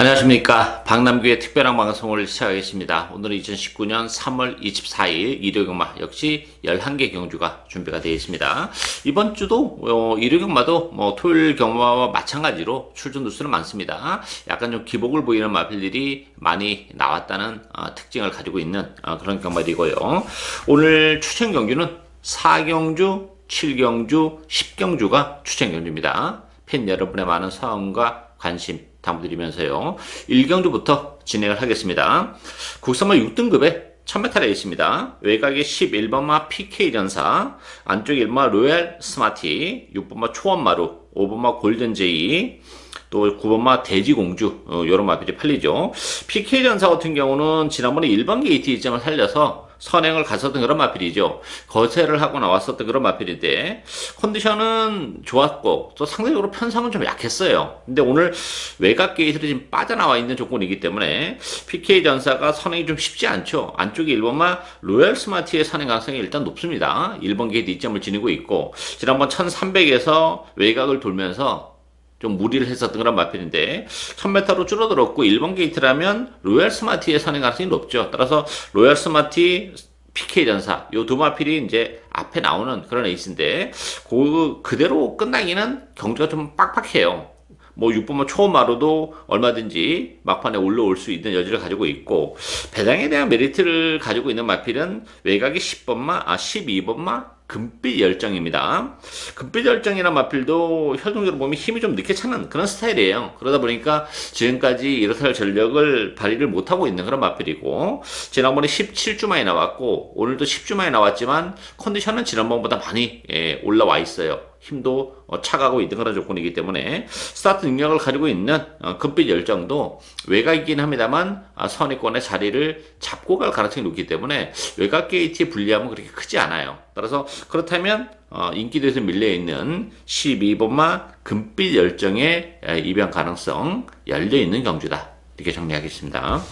안녕하십니까. 박남규의 특별한 방송을 시작하겠습니다. 오늘은 2019년 3월 24일 일요경마 역시 11개 경주가 준비가 되어 있습니다. 이번 주도 어, 일요경마도 뭐 토요일 경마와 마찬가지로 출전 누수는 많습니다. 약간 좀 기복을 보이는 마필들이 많이 나왔다는 어, 특징을 가지고 있는 어, 그런 경마들이고요. 오늘 추천 경주는 4경주, 7경주, 10경주가 추천 경주입니다. 팬 여러분의 많은 사랑과 관심 당부드리면서요. 1경주부터 진행을 하겠습니다. 국산마 6등급에 1000m에 있습니다. 외곽에 11번마 PK전사, 안쪽 1번마 로얄 스마티, 6번마 초원마루, 5번마 골든제이, 또 9번마 돼지공주, 어, 요런 마필이 팔리죠. PK전사 같은 경우는 지난번에 1번 게이트 이점을 살려서 선행을 갔었던 그런 마필이죠. 거세를 하고 나왔었던 그런 마필인데 컨디션은 좋았고 또 상대적으로 편성은 좀 약했어요. 근데 오늘 외곽 게이트로 지금 빠져나와 있는 조건이기 때문에 PK 전사가 선행이 좀 쉽지 않죠. 안쪽에 1번만 로얄 스마트의 선행 가능성이 일단 높습니다. 1번 게이트 2점을 지니고 있고 지난번 1300에서 외곽을 돌면서 좀 무리를 했었던 그런 마필인데 1000m로 줄어들었고 1번 게이트라면 로얄 스마티의 선행 가능성이 높죠. 따라서 로얄 스마티 PK 전사 요 두 마필이 이제 앞에 나오는 그런 에이스인데 그 그대로 끝나기는 경주가 좀 빡빡해요. 뭐 6번만 초마로도 얼마든지 막판에 올라올 수 있는 여지를 가지고 있고 배당에 대한 메리트를 가지고 있는 마필은 외곽이 10번마 아 12번마 금빛 열정입니다. 금빛 열정이란 마필도 혈통적으로 보면 힘이 좀 늦게 차는 그런 스타일이에요. 그러다 보니까 지금까지 이렇할 전력을 발휘를 못하고 있는 그런 마필이고 지난번에 17주 만에 나왔고 오늘도 10주 만에 나왔지만 컨디션은 지난번보다 많이 예, 올라와 있어요. 힘도 어, 차가고 있는 그런 조건이기 때문에 스타트 능력을 가지고 있는 어, 금빛 열정도 외곽이긴 합니다만 아, 선의권의 자리를 잡고 갈 가능성이 높기 때문에 외곽 게이트의 불리함은 그렇게 크지 않아요. 따라서 그렇다면 어, 인기도에서 밀려 있는 12번마 금빛 열정의 입양 가능성 열려 있는 경주다. 이렇게 정리하겠습니다.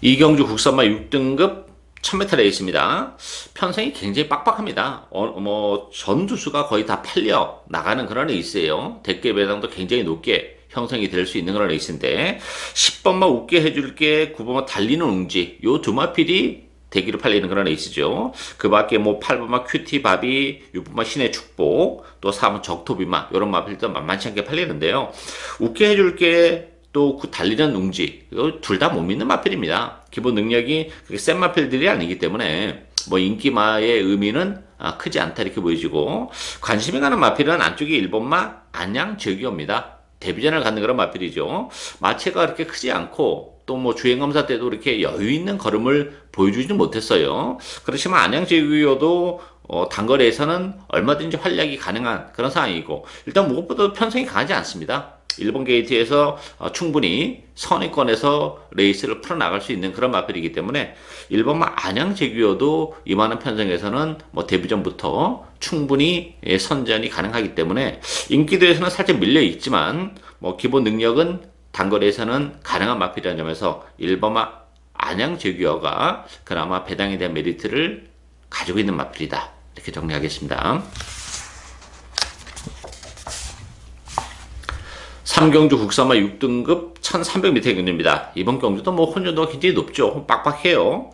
이경주 국산마 6등급 1000m 레이스입니다. 편성이 굉장히 빡빡합니다. 어, 뭐 전두수가 거의 다 팔려 나가는 그런 레이스예요. 대개 배당도 굉장히 높게 형성이 될 수 있는 그런 레이스인데 10번만 웃게 해줄게 9번만 달리는 웅지 요 두 마필이 대기로 팔리는 그런 레이스죠. 그 밖에 뭐 8번만 큐티 바비, 6번만 신의 축복, 또 4번 적토비마 이런 마필도 만만치 않게 팔리는데요. 웃게 해줄게 또 그 달리는 웅지 둘 다 못 믿는 마필입니다. 기본 능력이 그렇게 센 마필들이 아니기 때문에 뭐 인기마의 의미는 아, 크지 않다 이렇게 보여지고 관심이 가는 마필은 안쪽에 1번마 안양 제규입니다. 데뷔전을 갖는 그런 마필이죠. 마체가 그렇게 크지 않고 또 뭐 주행검사 때도 이렇게 여유 있는 걸음을 보여주지는 못했어요. 그렇지만 안양 제규어도 어, 단거리에서는 얼마든지 활약이 가능한 그런 상황이고 일단 무엇보다 편성이 강하지 않습니다. 일본 게이트에서 어, 충분히 선의권에서 레이스를 풀어나갈 수 있는 그런 마필이기 때문에 일본만 안양 제규어도 이만한 편성에서는 뭐 데뷔전부터 충분히 예, 선전이 가능하기 때문에 인기도에서는 살짝 밀려 있지만 뭐 기본 능력은 단거리에서는 가능한 마필이라는 점에서 일본만 안양 제규어가 그나마 배당에 대한 메리트를 가지고 있는 마필이다 이렇게 정리하겠습니다. 삼경주 국산마 6등급 1300m 경주입니다. 이번 경주도 뭐 혼전도가 굉장히 높죠. 빡빡해요.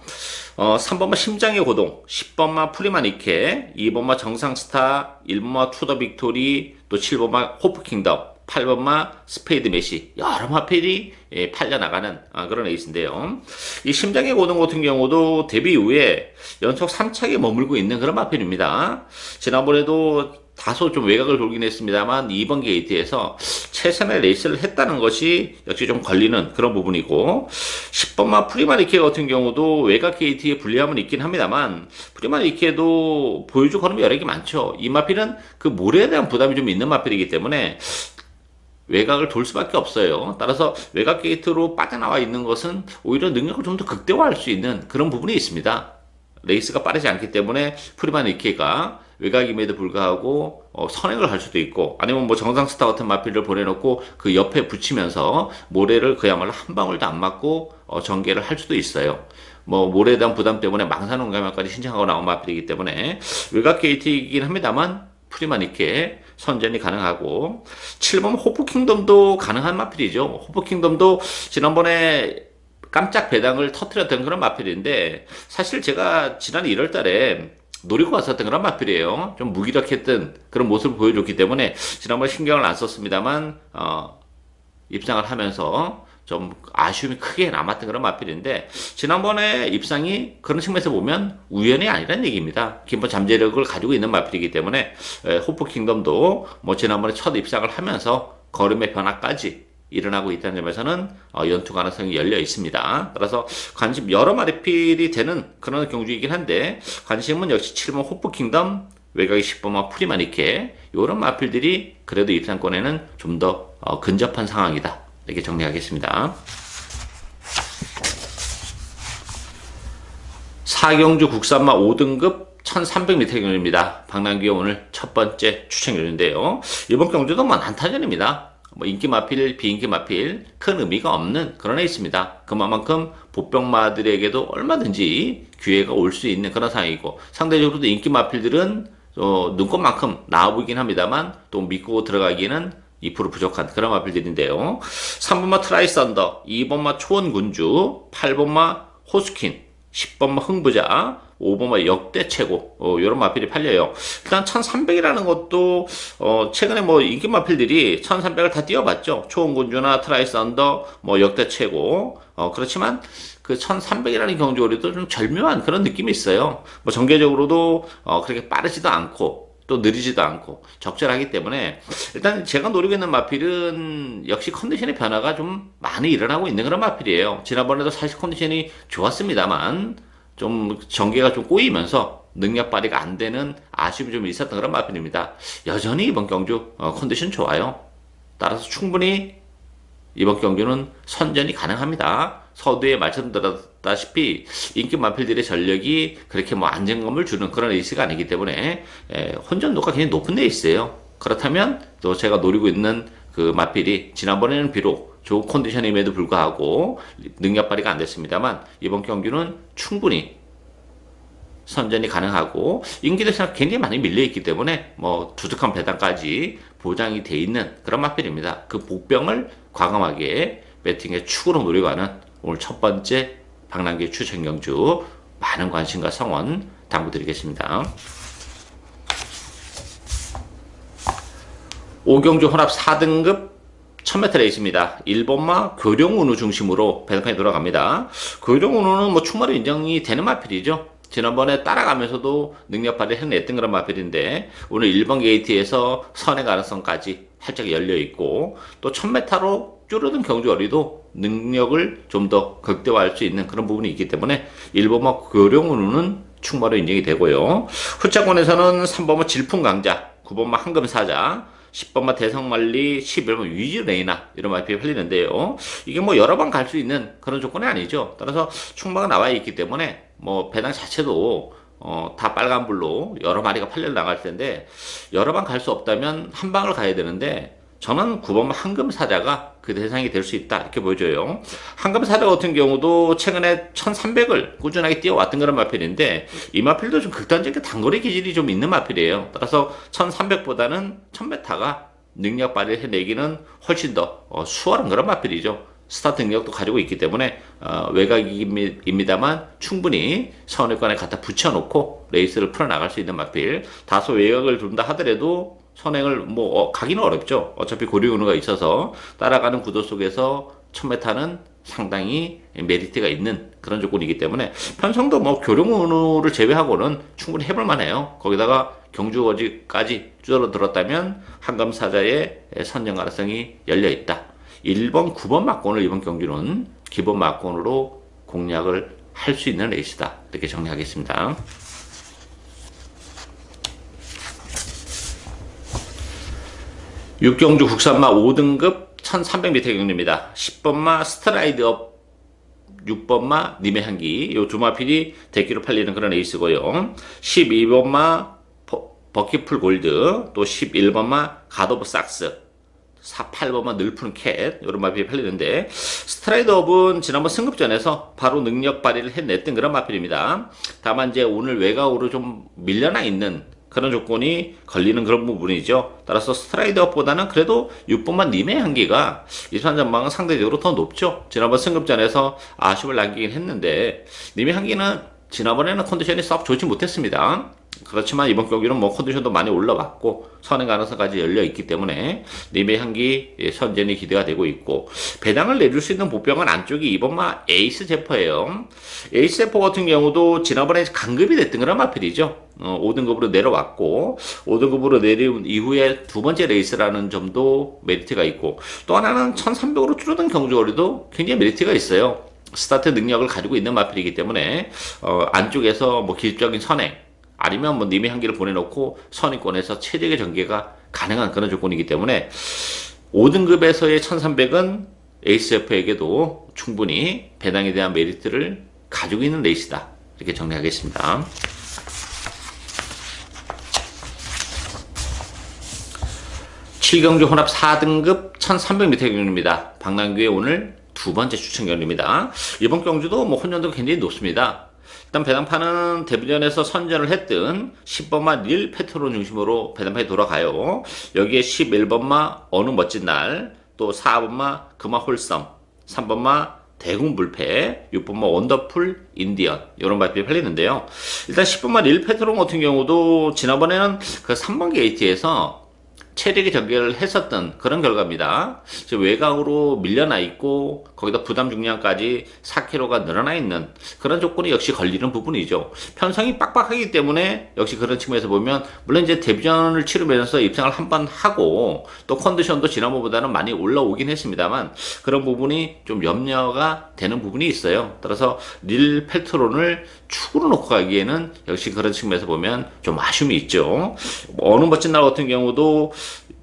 어, 3번마 심장의 고동, 10번마 프리만 이케, 2번마 정상스타, 1번마 투더 빅토리, 또 7번마 호프킹덤, 8번마 스페이드 메시 여러 마필이 예, 팔려나가는 아, 그런 에이스인데요. 이 심장의 고동 같은 경우도 데뷔 이후에 연속 3차게 머물고 있는 그런 마필입니다. 지난번에도 다소 좀 외곽을 돌긴 했습니다만 2번 게이트에서 최선의 레이스를 했다는 것이 역시 좀 걸리는 그런 부분이고 10번마 프리마리케 같은 경우도 외곽 게이트에 불리함은 있긴 합니다만 프리마리케도 보여줄 걸음이 여러 개 많죠. 이 마필은 그 모래에 대한 부담이 좀 있는 마필이기 때문에 외곽을 돌 수밖에 없어요. 따라서 외곽 게이트로 빠져나와 있는 것은 오히려 능력을 좀 더 극대화할 수 있는 그런 부분이 있습니다. 레이스가 빠르지 않기 때문에 프리만 이케가 외곽임에도 불구하고 어, 선행을 할 수도 있고 아니면 뭐 정상 스타 같은 마필을 보내놓고 그 옆에 붙이면서 모래를 그야말로 한 방울도 안 맞고 어, 전개를 할 수도 있어요. 뭐 모래에 대한 부담 때문에 망산원가면까지 신청하고 나온 마필이기 때문에 외곽 게이트이긴 합니다만 프리만 이케 선전이 가능하고 7번 호프 킹덤도 가능한 마필이죠. 호프 킹덤도 지난번에 깜짝 배당을 터트렸던 그런 마필인데 사실 제가 지난 1월 달에 노리고 왔었던 그런 마필이에요. 좀 무기력했던 그런 모습을 보여줬기 때문에 지난번에 신경을 안 썼습니다만 어, 입상을 하면서 좀 아쉬움이 크게 남았던 그런 마필인데 지난번에 입상이 그런 측면에서 보면 우연이 아니라는 얘기입니다. 기본 잠재력을 가지고 있는 마필이기 때문에 호프 킹덤도 뭐 지난번에 첫 입상을 하면서 걸음의 변화까지 일어나고 있다는 점에서는 어, 연투 가능성이 열려 있습니다. 따라서 관심 여러 마리 필이 되는 그런 경주이긴 한데 관심은 역시 7번 호프 킹덤 외곽이 10번마 프리마니케 이런 마필들이 그래도 입상권에는 좀더 어, 근접한 상황이다. 이렇게 정리하겠습니다. 사경주 국산마 5등급 1300m 경주입니다. 방랑기의 오늘 첫 번째 추천 경주인데요. 이번 경주도 뭐 난타전입니다. 뭐 인기 마필, 비인기 마필 큰 의미가 없는 그런 애 있습니다. 그만큼 보병마들에게도 얼마든지 기회가 올 수 있는 그런 상황이고 상대적으로도 인기 마필들은 어, 눈꽃만큼 나와 보이긴 합니다만 또 믿고 들어가기에는 2% 부족한 그런 마필들인데요. 3번마 트라이썬더, 2번마 초원군주, 8번마 호스킨, 10번마 흥부자, 5번마 역대 최고 어, 이런 마필이 팔려요. 일단 1300이라는 것도 어, 최근에 뭐 인기 마필들이 1300을 다 띄워봤죠. 초원군주나 트라이스 언더 뭐 역대 최고 어, 그렇지만 그 1300이라는 경주거리도 좀 절묘한 그런 느낌이 있어요. 뭐 전개적으로도 어, 그렇게 빠르지도 않고 또 느리지도 않고 적절하기 때문에 일단 제가 노리고 있는 마필은 역시 컨디션의 변화가 좀 많이 일어나고 있는 그런 마필이에요. 지난번에도 사실 컨디션이 좋았습니다만 좀 전개가 좀 꼬이면서 능력 발휘가 안 되는 아쉬움이 좀 있었던 그런 마필입니다. 여전히 이번 경주 어, 컨디션 좋아요. 따라서 충분히 이번 경주는 선전이 가능합니다. 서두에 말씀드렸다시피 인기 마필들의 전력이 그렇게 뭐 안정감을 주는 그런 레이스가 아니기 때문에 에, 혼전도가 굉장히 높은 데 있어요. 그렇다면 또 제가 노리고 있는 그 마필이 지난번에는 비록 좋은 컨디션임에도 불구하고 능력 발휘가 안 됐습니다만 이번 경기는 충분히 선전이 가능하고 인기 대상 굉장히 많이 밀려 있기 때문에 뭐 두둑한 배당까지 보장이 돼 있는 그런 마필입니다. 그 복병을 과감하게 배팅의 축으로 노려가는 오늘 첫 번째 방랑기 추천 경주 많은 관심과 성원 당부드리겠습니다. 오경주 혼합 4등급 1000m 레이스입니다. 1번마 교령운우 중심으로 배당판이 돌아갑니다. 교령운우는 뭐 충분히 인정이 되는 마필이죠. 지난번에 따라가면서도 능력 발휘 해냈던 그런 마필인데 오늘 1번 게이트에서 선의 가능성까지 활짝 열려 있고 또 1000m로 줄어든 경주거리도 능력을 좀 더 극대화할 수 있는 그런 부분이 있기 때문에 1번마 교령운우는 충분히 인정이 되고요. 후차권에서는 3번마 질풍강자, 9번마 황금사자, 10번마 대성말리, 11번 위즈레이나 이런 말이 흘리는데요. 이게 뭐 여러 번 갈 수 있는 그런 조건이 아니죠. 따라서 충마가 나와 있기 때문에 뭐 배당 자체도 어, 다 빨간불로 여러 마리가 팔려 나갈 텐데 여러 번갈수 없다면 한 방을 가야 되는데 저는 9번 황금사자가 그 대상이 될 수 있다 이렇게 보여줘요. 황금사자 같은 경우도 최근에 1300을 꾸준하게 뛰어왔던 그런 마필인데 이 마필도 좀 극단적인 단거리 기질이 좀 있는 마필이에요. 따라서 1300보다는 1000m가 능력 발휘를 해내기는 훨씬 더 어, 수월한 그런 마필이죠. 스타트 능력도 가지고 있기 때문에 어, 외곽입니다만 충분히 선회권에 갖다 붙여놓고 레이스를 풀어나갈 수 있는 마필 다소 외곽을 둔다 하더라도 선행을 뭐 어, 가기는 어렵죠. 어차피 고리운우가 있어서 따라가는 구도 속에서 1000m는 상당히 메리트가 있는 그런 조건이기 때문에 편성도 뭐 교령운우를 제외하고는 충분히 해볼 만해요. 거기다가 경주거지까지 줄어들었다면 한감사자의 선정 가능성이 열려 있다. 1번, 9번 막권을 이번 경주는 기본 막권으로 공략을 할 수 있는 레이스다. 이렇게 정리하겠습니다. 육경주 국산마 5등급 1300m 경주입니다. 10번마 스트라이드업 6번마 님의 향기 요 두 마필이 대기로 팔리는 그런 에이스고요. 12번마 버키풀 골드 또 11번마 가도브 삭스 4, 8번만 늘푸는 캣 이런 마필이 팔리는데 스트라이드업은 지난번 승급전에서 바로 능력 발휘를 해냈던 그런 마필입니다. 다만 이제 오늘 외곽으로 좀 밀려나 있는 그런 조건이 걸리는 그런 부분이죠. 따라서 스트라이드업보다는 그래도 6번만 님의 한계가 23 전망은 상대적으로 더 높죠. 지난번 승급전에서 아쉬움을 남기긴 했는데 님의 한계는 지난번에는 컨디션이 썩 좋지 못했습니다. 그렇지만 이번 경기는 뭐 컨디션도 많이 올라왔고 선행 가능성까지 열려 있기 때문에 님의 향기 선전이 기대가 되고 있고 배당을 내줄 수 있는 보병은 안쪽이 이번마 에이스 제퍼예요. 에이스 제퍼 같은 경우도 지난번에 강급이 됐던 그런 마필이죠. 어, 5등급으로 내려왔고 5등급으로 내려온 이후에 두 번째 레이스라는 점도 메리트가 있고 또 하나는 1300으로 줄어든 경주거리도 굉장히 메리트가 있어요. 스타트 능력을 가지고 있는 마필이기 때문에 어, 안쪽에서 뭐 기술적인 선행 아니면 뭐 님의 향기를 보내놓고 선의권에서 최적의 전개가 가능한 그런 조건이기 때문에 5등급에서의 1300은 ASF에게도 충분히 배당에 대한 메리트를 가지고 있는 레이스다. 이렇게 정리하겠습니다. 7경주 혼합 4등급 1300m 경주입니다. 박남규의 오늘 두 번째 추천 경주입니다. 이번 경주도 뭐 혼연도 굉장히 높습니다. 일단 배당판은 데뷔전에서 선전을 했던 10번마 릴 페트로 중심으로 배당판이 돌아가요. 여기에 11번마 어느 멋진 날, 또 4번마 금화 홀썸, 3번마 대궁 불패, 6번마 원더풀 인디언 이런 발표이 팔리는데요. 일단 10번마 릴 페트로 같은 경우도 지난번에는 그 3번 게이트에서 체력이 전개를 했었던 그런 결과입니다. 외곽으로 밀려나 있고 거기다 부담 중량까지 4kg가 늘어나 있는 그런 조건이 역시 걸리는 부분이죠. 편성이 빡빡하기 때문에 역시 그런 측면에서 보면 물론 이제 데뷔전을 치르면서 입상을 한 번 하고 또 컨디션도 지난번보다는 많이 올라오긴 했습니다만 그런 부분이 좀 염려가 되는 부분이 있어요. 따라서 릴 펠트론을 축으로 놓고 가기에는 역시 그런 측면에서 보면 좀 아쉬움이 있죠. 어느 멋진 날 같은 경우도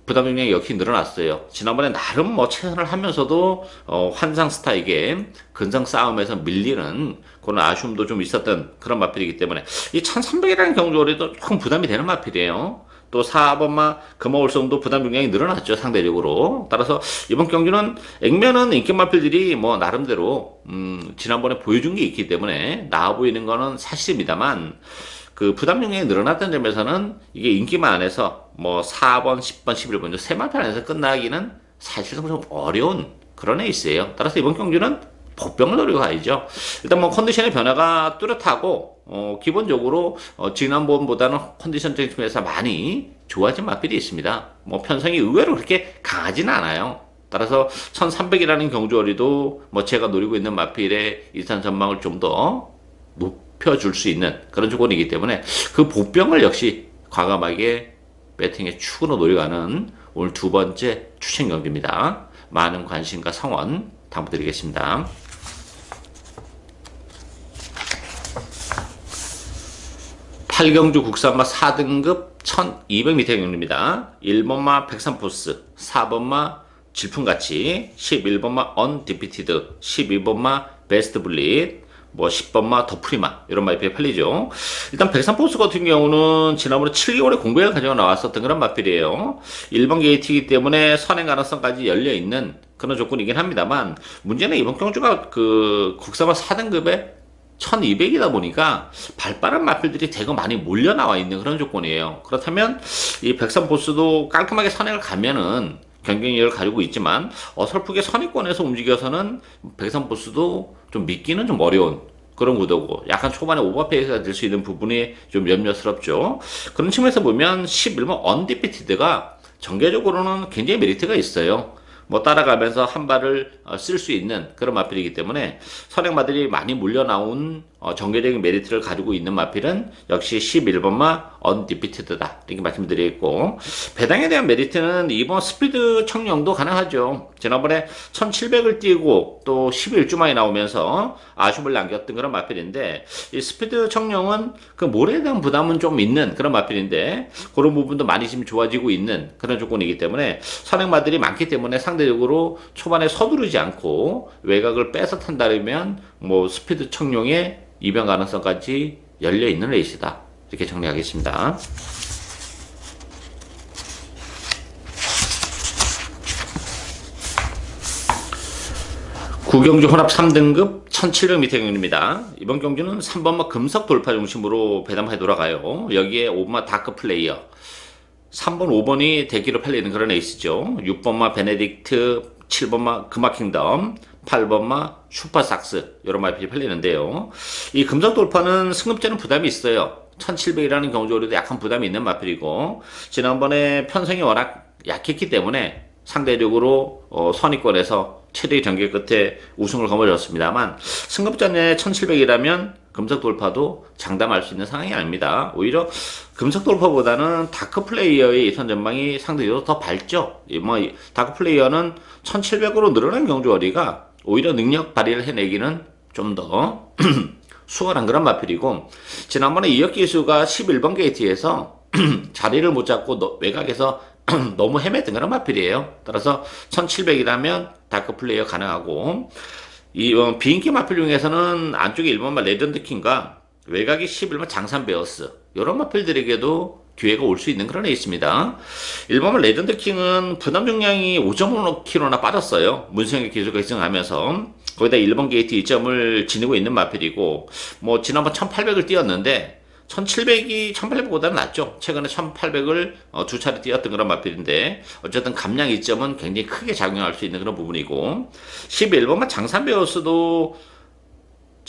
부담 능력이 역시 늘어났어요. 지난번에 나름 뭐 최선을 하면서도 어, 환상 스타에게 근성 싸움에서 밀리는 그런 아쉬움도 좀 있었던 그런 마필이기 때문에 이 1300이라는 경주거리도 조금 부담이 되는 마필이에요. 또 4번마 금화올성도 부담 중량이 늘어났죠 상대적으로 따라서 이번 경주는 액면은 인기 마필들이 뭐 나름대로 음 지난번에 보여준 게 있기 때문에 나아 보이는 거는 사실입니다만 그 부담 용량이 늘어났던 점에서는 이게 인기만 안에서 뭐 4번, 10번, 11번 세 마편 안에서 끝나기는 사실상 좀 어려운 그런 에이스예요. 따라서 이번 경주는 복병을 노리고 가야죠. 일단 뭐 컨디션의 변화가 뚜렷하고 어, 기본적으로 어, 지난번보다는 컨디션적인 측면에서 많이 좋아진 마필이 있습니다. 뭐 편성이 의외로 그렇게 강하지는 않아요. 따라서 1300이라는 경주거리도 뭐 제가 노리고 있는 마필의 이산 전망을 좀 더 높. 펴줄 수 있는 그런 조건이기 때문에 그 복병을 역시 과감하게 배팅의 축으로 노려가는 오늘 두 번째 추천 경기입니다. 많은 관심과 성원 당부드리겠습니다. 8경주 국산마 4등급 1200m 경주입니다. 1번마 백산포스, 4번마 질풍같이, 11번마 언디피티드, 12번마 베스트 블릿, 뭐 10번마 더프리마 이런 마이필이 팔리죠. 일단 백산포스 같은 경우는 지난번에 7개월의 공백을 가지고 나왔었던 그런 마필이에요. 1번 게이트이기 때문에 선행 가능성까지 열려 있는 그런 조건이긴 합니다만 문제는 이번 경주가 그 국산화 4등급에 1200이다 보니까 발빠른 마필들이 대거 많이 몰려 나와 있는 그런 조건이에요. 그렇다면 이 백산 보스도 깔끔하게 선행을 가면은 경쟁력을 가지고 있지만 어설프게 선의권에서 움직여서는 백산 보스도 좀 믿기는 좀 어려운 그런 구도고 약간 초반에 오버페이스가 될 수 있는 부분이 좀 염려스럽죠. 그런 측면에서 보면 11번 언디피티드가 전개적으로는 굉장히 메리트가 있어요. 뭐 따라가면서 한 발을 어, 쓸수 있는 그런 마필이기 때문에 선행마들이 많이 물려 나온 어, 정계적인 메리트를 가지고 있는 마필은 역시 11번마 언디피티드다. 이렇게 말씀드리겠고 배당에 대한 메리트는 이번 스피드 청량도 가능하죠. 지난번에 1700을 뛰고 또 11주 만에 나오면서 아쉬움을 남겼던 그런 마필인데 이 스피드 청량은 그 모래에 대한 부담은 좀 있는 그런 마필인데 그런 부분도 많이 지금 좋아지고 있는 그런 조건이기 때문에 선행마들이 많기 때문에 상대적으로 초반에 서두르지 않고 외곽을 빼서 탄다면 뭐 스피드 청룡의 이변 가능성까지 열려 있는 레이스다. 이렇게 정리하겠습니다. 구경주 혼합 3등급 1700m 경기입니다. 이번 경기는 3번마 금석 돌파 중심으로 배담해 돌아가요. 여기에 5번마 다크 플레이어. 3번, 5번이 대기로 팔리는 그런 에이스죠. 6번마 베네딕트, 7번마 금화킹덤, 8번마 슈퍼삭스 이런 말들이 팔리는데요. 이 금속 돌파는 승급제는 부담이 있어요. 1700이라는 경주오리도 약간 부담이 있는 마필이고 지난번에 편성이 워낙 약했기 때문에 상대적으로 어, 선의권에서 최대의 전개 끝에 우승을 거머쥐었습니다만 승급전에 1700이라면 금속 돌파도 장담할 수 있는 상황이 아닙니다. 오히려 금속 돌파보다는 다크 플레이어의 이선 전망이 상대적으로 더 밝죠. 뭐 다크 플레이어는 1700으로 늘어난 경주어리가 오히려 능력 발휘를 해내기는 좀 더 수월한 그런 마필이고 지난번에 이혁 기수가 11번 게이트에서 자리를 못 잡고 외곽에서 너무 헤맸던 그런 마필이에요. 따라서 1700이라면 다크 플레이어 가능하고 이 어, 비인기 마필 중에서는 안쪽에 1번만 레전드 킹과 외곽이 11번 장산 베어스 이런 마필들에게도 기회가 올 수 있는 그런 애 있습니다. 1번만 레전드 킹은 부담 중량이 5.5kg나 빠졌어요. 문성의 기술가 희생하면서 거기다 1번 게이트 2점을 지니고 있는 마필이고 뭐 지난번 1800을 뛰었는데 1700이 1800보다는 낫죠. 최근에 1800을 어, 두 차례 뛰었던 그런 마필인데 어쨌든 감량 이점은 굉장히 크게 작용할 수 있는 그런 부분이고 11번만 장산베어스도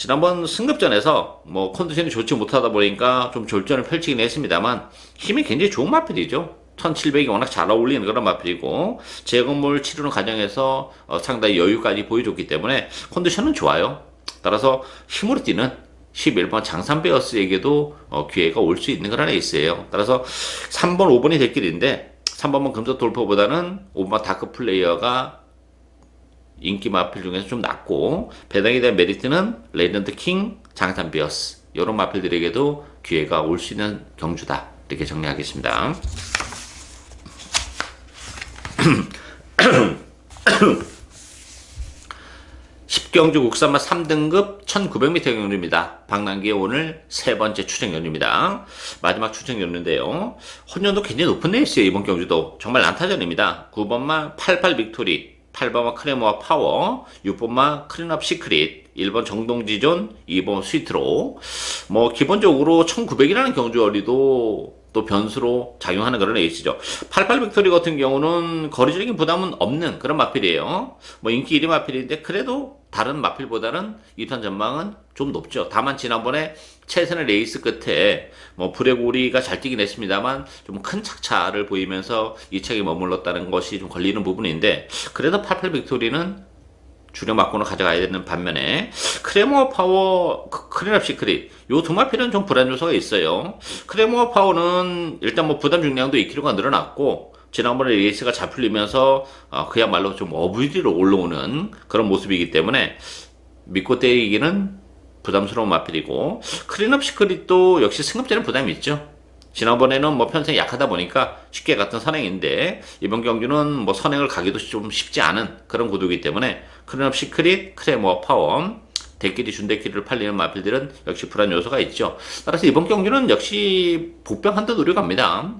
지난번 승급전에서 뭐 컨디션이 좋지 못하다 보니까 좀 졸전을 펼치긴 했습니다만 힘이 굉장히 좋은 마필이죠. 1700이 워낙 잘 어울리는 그런 마필이고 재건물 치르는 과정에서 어, 상당히 여유까지 보여줬기 때문에 컨디션은 좋아요. 따라서 힘으로 뛰는 11번 장산베어스에게도 어, 기회가 올 수 있는 그런 에이스예요. 따라서 3번, 5번이 될 길인데 3번만 금속 돌파보다는 5번 다크 플레이어가 인기 마필 중에서 좀 낮고 배당에 대한 메리트는 레전드 킹, 장산베어스 이런 마필들에게도 기회가 올 수 있는 경주다 이렇게 정리하겠습니다. 10경주 국산마 3등급 1900m 경주입니다. 방랑기의 오늘 세 번째 추정 연주입니다. 마지막 추정 연주인데요. 혼연도 굉장히 높은 레이스예요. 이번 경주도. 정말 난타전입니다. 9번마 88 빅토리, 8번마 크레모와 파워, 6번마 크린업 시크릿, 1번 정동지존, 2번 스위트로. 뭐 기본적으로 1900이라는 경주어리도 또 변수로 작용하는 그런 에이스죠. 88 빅토리 같은 경우는 거리적인 부담은 없는 그런 마필이에요. 뭐 인기 1위 마필인데 그래도 다른 마필보다는 2턴 전망은 좀 높죠. 다만 지난번에 최선의 레이스 끝에 뭐 브레고리가 잘 뛰긴 했습니다만 좀 큰 착차를 보이면서 이 책에 머물렀다는 것이 좀 걸리는 부분인데 그래도 88 빅토리는 주력 막고는 가져가야 되는 반면에 크레모 파워, 크레납 시크릿 요 두 마필은 좀 불안 요소가 있어요. 크레모 파워는 일단 뭐 부담 중량도 2kg가 늘어났고 지난번에 레이스가 잘 풀리면서 어, 그야말로 좀 어부지로 올라오는 그런 모습이기 때문에 믿고 때리기는 부담스러운 마필이고 크레납 시크릿도 역시 승급자는 부담이 있죠. 지난번에는 뭐 편성이 약하다 보니까 쉽게 갔던 선행인데 이번 경주는 뭐 선행을 가기도 좀 쉽지 않은 그런 구도이기 때문에 크레업 시크릿, 크레모 파워 대끼리 준대끼리를 팔리는 마필들은 역시 불안 요소가 있죠. 따라서 이번 경주는 역시 복병 한듯 노려갑니다.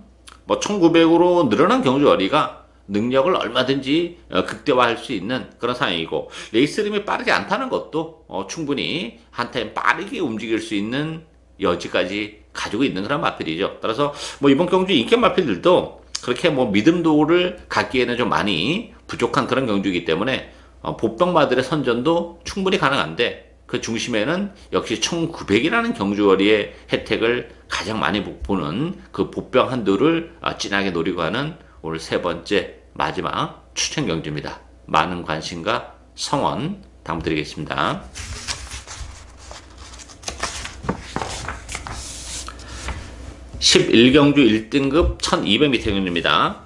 뭐 1900으로 늘어난 경주어리가 능력을 얼마든지 어, 극대화할 수 있는 그런 상황이고 레이스 림이 빠르지 않다는 것도 어, 충분히 한타임 빠르게 움직일 수 있는 여지까지 가지고 있는 그런 마필이죠. 따라서 뭐 이번 경주 인기 마필들도 그렇게 뭐 믿음도를 갖기에는 좀 많이 부족한 그런 경주이기 때문에 어, 보병마들의 선전도 충분히 가능한데 그 중심에는 역시 1900이라는 경주거리의 혜택을 가장 많이 보는 그 보병 한도를 어, 진하게 노리고 하는 오늘 세 번째 마지막 추천 경주입니다. 많은 관심과 성원 당부드리겠습니다. 11경주 1등급 1200m 경주입니다.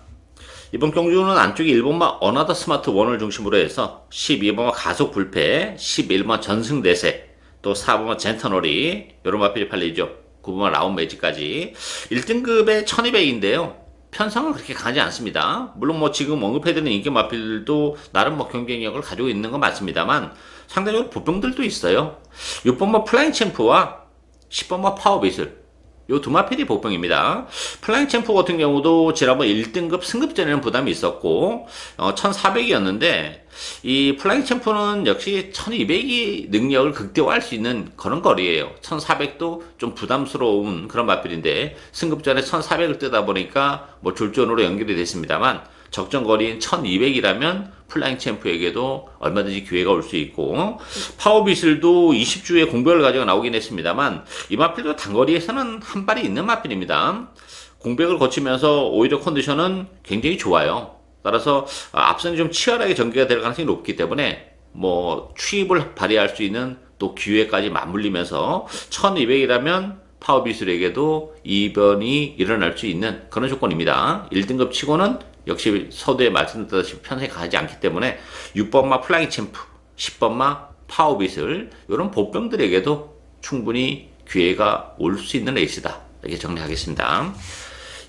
이번 경주는 안쪽에 1번마 어나더 스마트 원을 중심으로 해서 12번마 가속 불패, 11번 전승 대세, 또 4번마 젠터놀이 이런 마필이 팔리죠. 9번마 라운 매지까지 1등급에 1200인데요. 편성은 그렇게 강하지 않습니다. 물론 뭐 지금 언급해드린 인기 마필도 나름 뭐 경쟁력을 가지고 있는 건 맞습니다만 상대적으로 보병들도 있어요. 6번마 플라잉 챔프와 10번마 파워빗을 요 두마필이 복병입니다. 플라잉 챔프 같은 경우도 지난번 1등급 승급전에는 부담이 있었고, 어, 1400이었는데, 이 플라잉 챔프는 역시 1200이 능력을 극대화할 수 있는 그런 거리예요. 1400도 좀 부담스러운 그런 마필인데, 승급전에 1400을 뜨다 보니까 뭐 줄전으로 연결이 됐습니다만, 적정 거리인 1200이라면 플라잉 챔프에게도 얼마든지 기회가 올 수 있고 파워비슬도 20주에 공백을 가지고 나오긴 했습니다만 이 마필도 단거리에서는 한 발이 있는 마필입니다. 공백을 거치면서 오히려 컨디션은 굉장히 좋아요. 따라서 앞선이 좀 치열하게 전개가 될 가능성이 높기 때문에 뭐 추입을 발휘할 수 있는 또 기회까지 맞물리면서 1200이라면 파워비슬에게도 이변이 일어날 수 있는 그런 조건입니다. 1등급 치고는 역시 서두에 말씀드렸다시피 편성이 가지 않기 때문에 6번마 플라잉 챔프, 10번마 파워빗을 이런 보병들에게도 충분히 기회가 올 수 있는 레이스다. 이렇게 정리하겠습니다.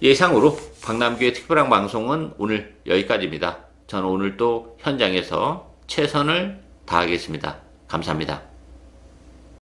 예상으로 박남규의 특별한 방송은 오늘 여기까지입니다. 저는 오늘 또 현장에서 최선을 다하겠습니다. 감사합니다.